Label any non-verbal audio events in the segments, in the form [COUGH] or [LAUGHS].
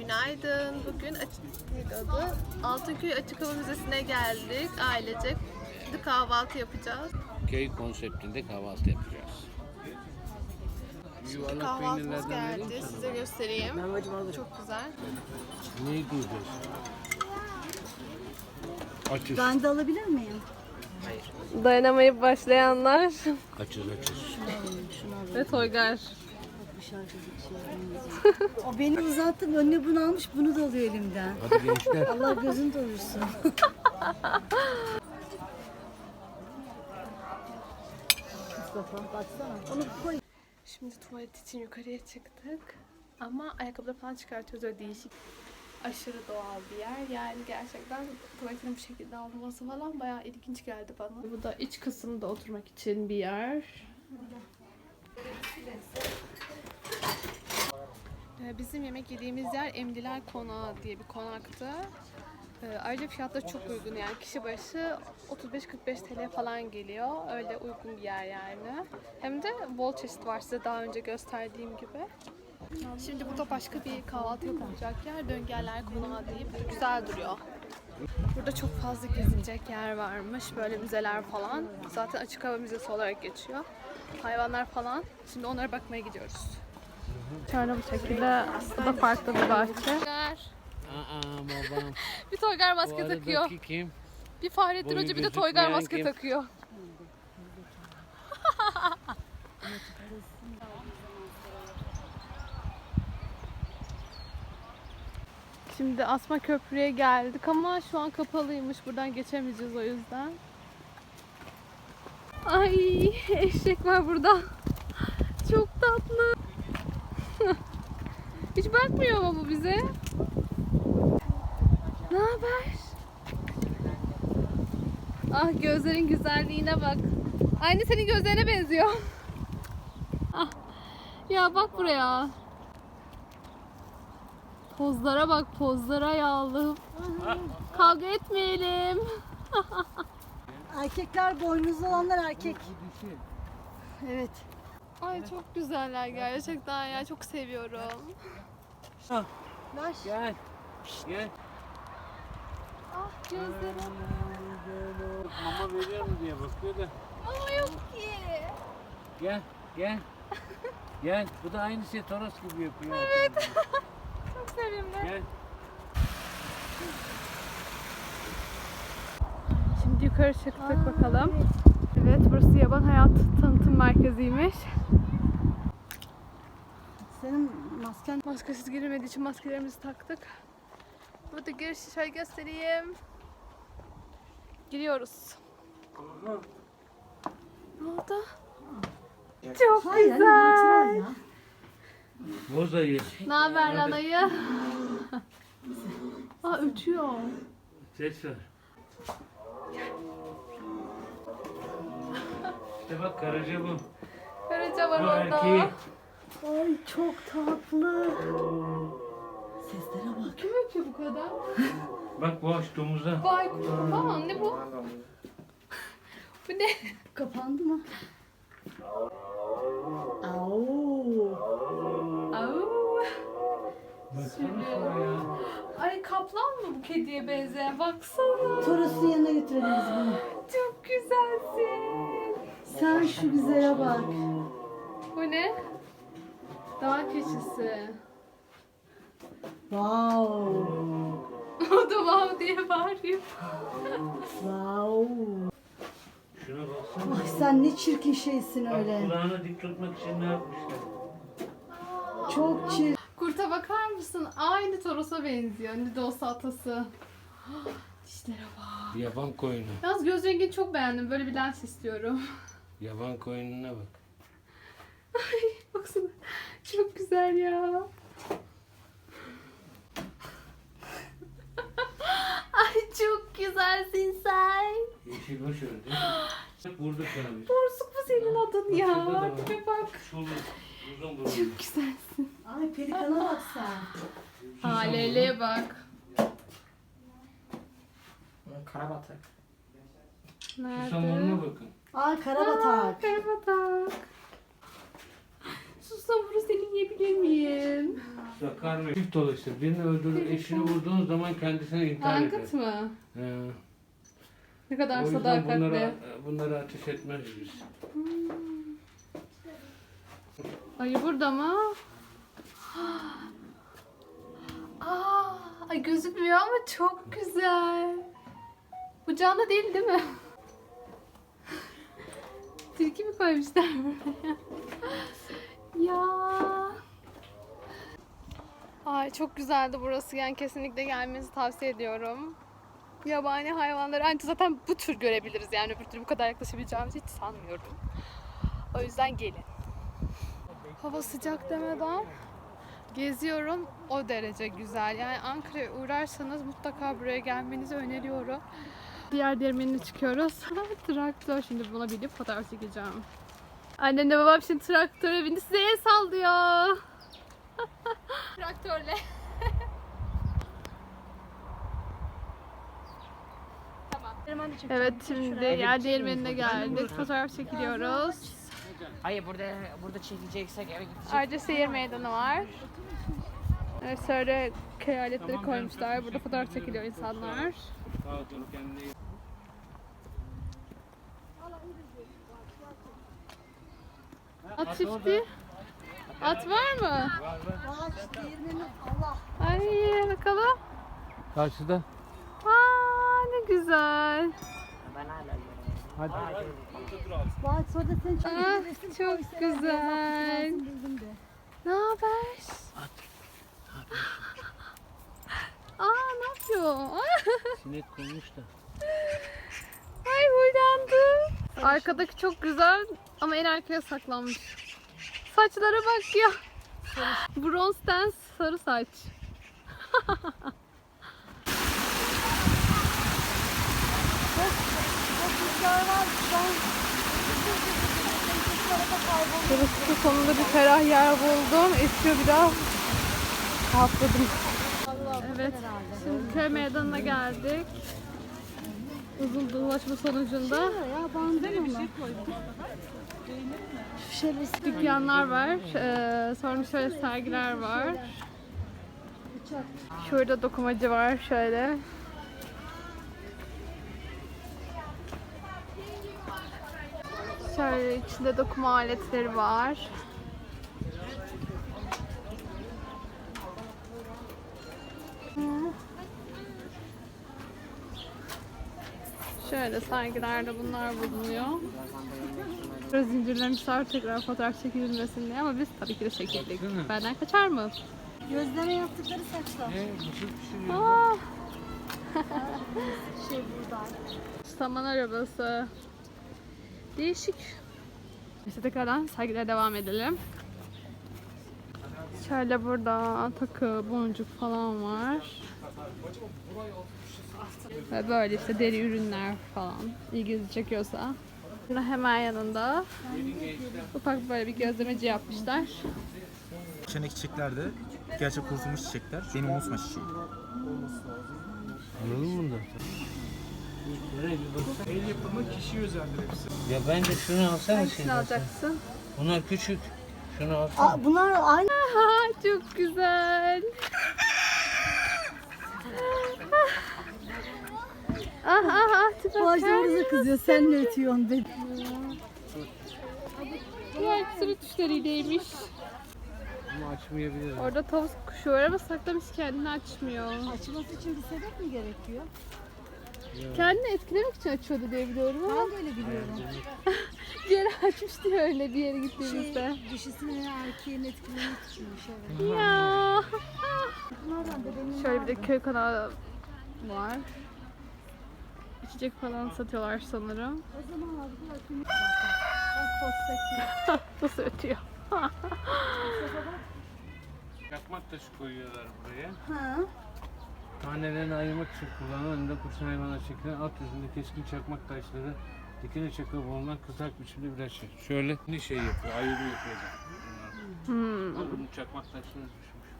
Günaydın. Bugün açık, adı? Altınköy Açık Hava Müzesi'ne geldik. Ailecek Şimdi kahvaltı yapacağız. Köy konseptinde kahvaltı yapacağız. Yuvarlak Kahvaltımız geldi. Size göstereyim. Çok güzel. Neyi duyacağız? Açız. Ben de alabilir miyim? Dayanamayıp başlayanlar Açız açız. ve Toygar. Şarkı geçiyor. o beni uzattım önüne bunu almış bunu da alıyor elimden. Hadi gençler. [LAUGHS] Allah gözün doyursun. Mustafa baksana. Onu koy. Şimdi tuvalet için yukarıya çıktık. Ama ayakkabıları falan çıkartıyoruz öyle değişik. Aşırı doğal bir yer. Yani gerçekten tuvaletin bu şekilde olması falan bayağı ilginç geldi bana. Bu da iç kısımda oturmak için bir yer. Ee, Bizim yemek yediğimiz yer Emdiler Konağı diye bir konaktı. Ee, Ayrıca fiyatları çok uygun yani kişi başı 35-45 TL falan geliyor. Öyle uygun bir yer yani. Hem de bol çeşit var size daha önce gösterdiğim gibi. Şimdi burada başka bir kahvaltı yapılacak yer Döngerler Konağı bir güzel duruyor. Burada çok fazla gezilecek yer varmış. Böyle müzeler falan. Zaten açık hava müzesi olarak geçiyor. Hayvanlar falan. Şimdi onlara bakmaya gidiyoruz. Şöyle bu şekilde. Bu da farklı bir bahçe. Aa babam. Bir Toygar maske takıyor. kim? Bir Fahrettin Hoca bir de Toygar maske kim? takıyor. [LAUGHS] Şimdi Asma Köprü'ye geldik ama şu an kapalıymış. Buradan geçemeyeceğiz o yüzden. Ay eşek var burada. Çok tatlı. Hiç bakmıyor ama bu bize. Ne haber? Ah gözlerin güzelliğine bak. Aynı senin gözlerine benziyor. [LAUGHS] Ah. Ya bak buraya. Pozlara bak pozlara ya Allah'ım. Kavga etmeyelim. [LAUGHS] Erkekler boynuzlu olanlar erkek. Evet. Ay çok güzeller gerçekten ya çok seviyorum. Gel. Gel. Ah gözlerim. Mama veriyor mu diye bakıyor da. Ama yok ki. Gel. Gel. Gel. Bu da aynı şey Toros gibi yapıyor. Evet. [LAUGHS] Çok sevimli. Gel. Şimdi yukarı çıktık bakalım. Evet burası Yaban Hayat Tanıtım Merkezi'ymiş. Senin masken Maskesiz girilmediği için maskelerimizi taktık. Burada girişi şöyle göstereyim. Giriyoruz. Ne oldu? Çok Hayır, güzel. ya. Boz ayı. Ne haber lan ayı? Aa ötüyor. Ses ver. İşte bak karaca bu. Karaca var Bu orada. erkeği. Ay çok tatlı. Seslere bak. Kim ötüyor bu kadar? [LAUGHS] Bak bu aç domuza. Baykut falan ne bu? [LAUGHS] bu ne? Kapandı mı? Au. Au. Baksana şuna ya. Ay kaplan mı bu kediye benzeyen? Baksana. Toros'un yanına götürelim biz bunu. Sen şu güzele bak. Bu ne? Dağ keçisi. Wow. [LAUGHS] o da wow diye bağırıyor. Wow. Şuna baksana. Ay sen ne çirkin şeysin Bak öyle. kulağını dik tutmak için ne yapmışlar? Çok çirkin. Kurta bakar mısın? Aynı Toros'a benziyor. Ne de olsa atası. [GASPS] Dişlere bak. Yaban koyunu. Yalnız göz rengini çok beğendim. Böyle bir lens istiyorum. [LAUGHS] Yaban koyununa bak. Baksana. Çok güzel ya. Ay çok güzelsin sen. Yeşil boş? Bak burada kalmış. Borsuk bu senin adın ya. Şurada. Tipe bak. Uzun burun. Çok güzelsin. Ay pelikana bak sen. Halele'ye bak. Karabatak. Nerede? bakın. Aa karabatak. Karabatak. Susamuru seni yiyebilir miyim? Karma çift dolaşır. Birini öldürür, eşini vurduğun zaman kendisine intihar eder. Angıt mı? He. Ne kadar yüzden sadakatli. bunlara, bunlara ateş etmez biz. Ayı burada mı? [GASPS] Aa, ay gözükmüyor ama çok güzel. Bu canlı değil değil mi? Tilki mi koymuşlar buraya? [LAUGHS] ya. Ay çok güzeldi burası. Yani kesinlikle gelmenizi tavsiye ediyorum. Yabani hayvanları ancak zaten bu tür görebiliriz. Yani öbür türlü bu kadar yaklaşabileceğimizi hiç sanmıyorum. O yüzden gelin. Hava sıcak demeden geziyorum. O derece güzel. Yani Ankara'ya uğrarsanız mutlaka buraya gelmenizi öneriyorum. Diğer değirmenine çıkıyoruz. [LAUGHS] Traktör şimdi buna binip fotoğraf çekeceğim. Annemle babam şimdi traktöre bindi. Size el sallıyor. [LAUGHS] Traktörle. [LAUGHS] Evet şimdi yer değirmenine geldik. Fotoğraf çekiliyoruz. Hayır burada burada çekileceksek eve gidecek. Ayrıca seyir meydanı var. Evet, şöyle köy aletleri koymuşlar. Burada fotoğraf çekiliyor insanlar. At çifti. At var mı? Ay bakalım. Karşıda. Aa ne güzel. Hadi. Bak sonra sen çok Ah, çok güzel. resim buldum de. Ne haber? Aa ne yapıyor? [LAUGHS] Sinek koymuş da. Ay huylandı. Arkadaki çok güzel ama en arkaya saklanmış. Saçlara bak ya. Bronze ten sarı saç. Burası sonunda bir ferah yer buldum. Esiyor biraz. Rahatladım. Evet. Şimdi köy meydanına geldik. Uzun dolaşma sonucunda Ya ama. Şöyle dükkanlar var. Ee, sonra şöyle sergiler var. Şurada dokumacı var şöyle. Şöyle içinde dokuma aletleri var. Şöyle sergilerde bunlar bulunuyor. Biraz zincirlemişler tekrar fotoğraf çekilmesin diye ama biz tabii ki de çekildik. Benden kaçar mı? gözlere yaptıkları saçlar. Ne? Mısır pişiriyor. Aa, Şey burada. saman arabası. Değişik. İşte tekrardan sergilere devam edelim. Şöyle burada takı, boncuk falan var. Ve böyle işte deri ürünler falan ilginizi çekiyorsa. Burada hemen yanında ufak böyle bir gözlemeci yapmışlar. İçindeki çiçekler de gerçek kurutulmuş çiçekler. Benim unutma çiçeği. Anladın mı baksana. El yapımı kişi özeldir hepsi. Ya bence şunu alsana Hangisini şimdi. alacaksın? Bunlar küçük. Şunu alsana. Aa, bunlar aynı. Aha, çok güzel. ah ah ah tipe Bu ağaçlarımıza kızıyor. Sen ne ötüyorsun be. Diğer sıra tuşlarıymış. Bunu açmayabilirim. Orada tavus kuşu var ama saklamış kendini açmıyor. Açması için bir sebep mi gerekiyor? Kendini etkilemek için açıyordu diye biliyorum ama Ben de öyle biliyorum. Bir yere açmış diye öyle bir yere gittiğimizde. Şey, dişisini veya erkeğini etkilemek içinmiş evet. Ya. Bunlardan da benim Şöyle bir de köy kanalı var. İçecek falan satıyorlar sanırım. O zaman abi bu akım [LAUGHS] Nasıl ötüyor? [LAUGHS] Yakmak taşı koyuyorlar buraya. Ha. Tanelerini ayırmak için kullanılan önünde kurşun hayvana çekilen alt yüzünde keskin çakmak taşları dikine çakıp ondan kızak biçimli bir şey. Şöyle ne şey yapıyor, ayırı yapıyor. Hmm. Çakmak taşları düşmüş.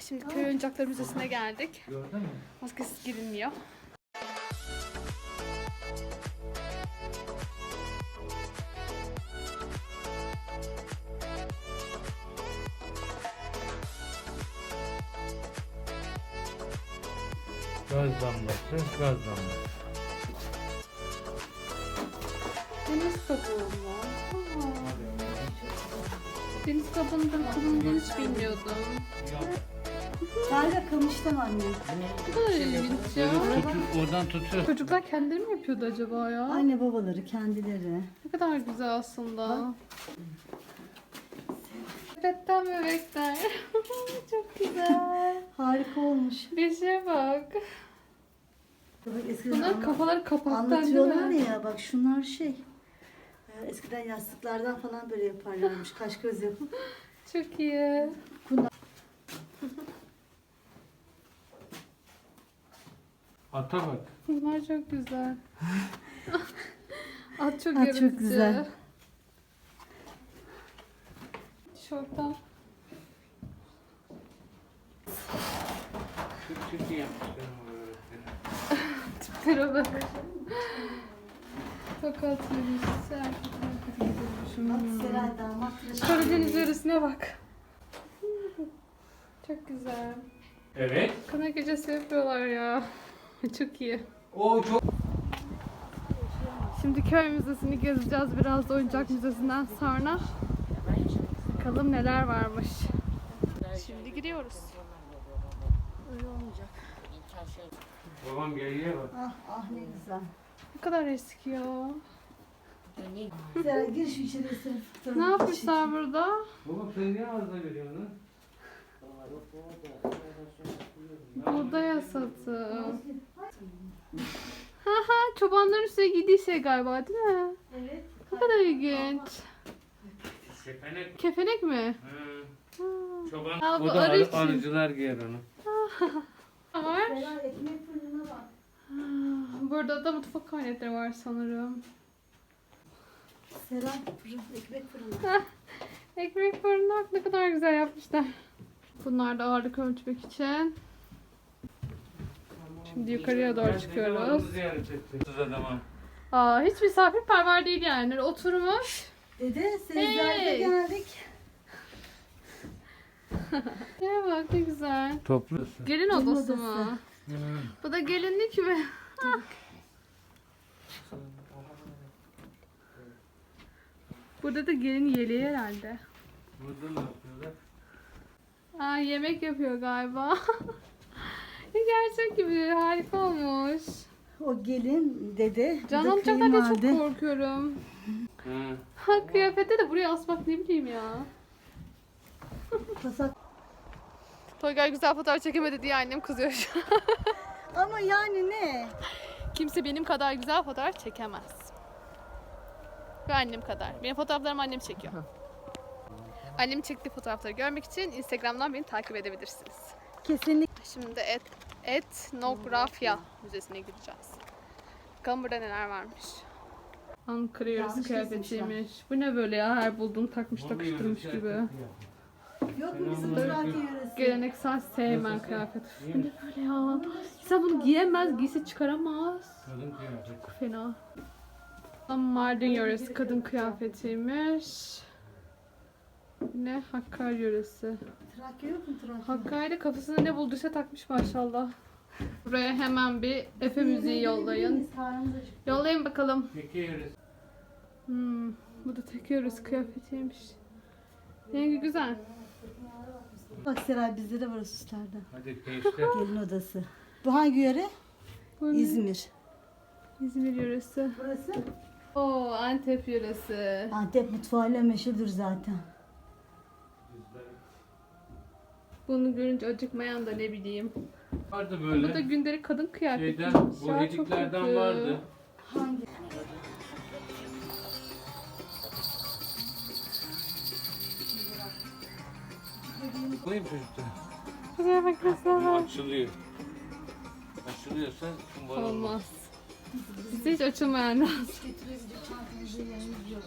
Şimdi köy oyuncakları müzesine geldik. Gördün mü? Maskesiz girilmiyor. Gaz damlası, gaz damlası. Deniz kabuğu mu? Deniz kabuğunun kullanıldığını hiç bilmiyordum. Hala kamıştan anne. Ne kadar ilginç ya. Oradan tutuyor. Çocuklar kendileri mi yapıyordu acaba ya? Anne babaları kendileri. Ne kadar güzel aslında. Bebetten bebekler. [LAUGHS] Çok güzel. Harika olmuş. Bir şeye bak. Bak eskiden Bunlar anla- kafaları kapaktan değil anlatıyorlar mi? ya bak şunlar şey. Eskiden yastıklardan falan böyle yaparlarmış. [LAUGHS] Kaş göz yapıp. Çok iyi. [LAUGHS] Ata bak. Bunlar çok güzel. [LAUGHS] At çok At çok yaratıcı. güzel. Tişörtten. Çok çok iyi yapmışlar. Tiplere bak. Fakat yürüyüşse Seray damat tıraşı. Karadeniz yöresine bak. Çok güzel. Evet. Kına gecesi yapıyorlar ya. [LAUGHS] Çok iyi. O çok Şimdi köy müzesini gezeceğiz biraz da oyuncak müzesinden sonra. Bakalım neler varmış. Şimdi giriyoruz. Öyle olmayacak. Babam geriye bak. Ah ah ne güzel. Ne kadar eski ya. Seray gir şu içeriye sen Ne yapmışlar burada? Baba sen niye ağzına veriyorsun lan? Buğday satı. Ha ha çobanların üstüne giydiği şey galiba değil mi? Evet. Ne kadar ilginç. Kepenek. Kefelek mi? Hı. Çoban. Ha, bu o da arı arıcılar giyer onu. Var. Ekmek fırınına bak. Burada da mutfak aletleri var sanırım. Fırın, ekmek fırını. Ekmek fırını ne kadar güzel yapmışlar. Bunlar da ağırlık ölçmek için. Şimdi yukarıya doğru çıkıyoruz. Aa, hiç misafirperver değil yani. Oturmuş. Dede sen Hey! geldik. [LAUGHS] Ya bak ne güzel. Toplu. Gelin odası. mı? Bu da gelinlik mi? [LAUGHS] Burada da gelin yeleği herhalde. Burada ne yapıyorlar? Aa, yemek yapıyor galiba. [LAUGHS] Gerçek gibi harika olmuş. O gelin dede. bu da Canım çok korkuyorum. Hı. Ha kıyafette de buraya asmak ne bileyim ya. Pasak. Toygar güzel fotoğraf çekemedi diye annem kızıyor şu an. [LAUGHS] Ama yani ne? Kimse benim kadar güzel fotoğraf çekemez. Ve annem kadar. Benim fotoğraflarımı annem çekiyor. [LAUGHS] Annemin çektiği fotoğrafları görmek için Instagram'dan beni takip edebilirsiniz. Kesinlikle. Şimdi et, etnografya müzesine gideceğiz. Bakalım burada neler varmış. Ankara Yanlış kıyafetiymiş. Bu ne böyle ya? Her bulduğunu takmış takıştırmış gibi. Yok mu bizim Trakya yöresi? Geleneksel Seymen kıyafeti. Bu ne böyle ya? İnsan bunu giyemez, giysi çıkaramaz. Kadın kıyafeti. Fena. Ama Mardin yöresi kadın kıyafetiymiş. Ne? Hakkari yöresi. Trakya yok mu Trakya? Hakkari'de kafasına ne bulduysa takmış maşallah. Buraya hemen bir Efe müziği yollayın. Yollayın bakalım. Peki yöresi. Hmm, bu da tek yöresi kıyafetiymiş. Rengi güzel. Bak Seray bizde de var süslerden. Hadi gençler. [LAUGHS] Gelin odası. Bu hangi yöre? Bu ne? İzmir. İzmir yöresi. Burası? Oo, Antep yöresi. Antep mutfağıyla meşhurdur zaten. Bunu görünce acıkmayan da ne bileyim. Vardı Bu da böyle. gündelik kadın kıyafeti. Şeyden, bu hediklerden vardı. Hangi? Koyayım çocuklar. Güzel bak nasıl Bu var. açılıyor. Açılıyorsa kumbar olmaz. Olmaz. Bizde hiç açılmayan lazım. Getirebilecek çantamızda yerimiz yok.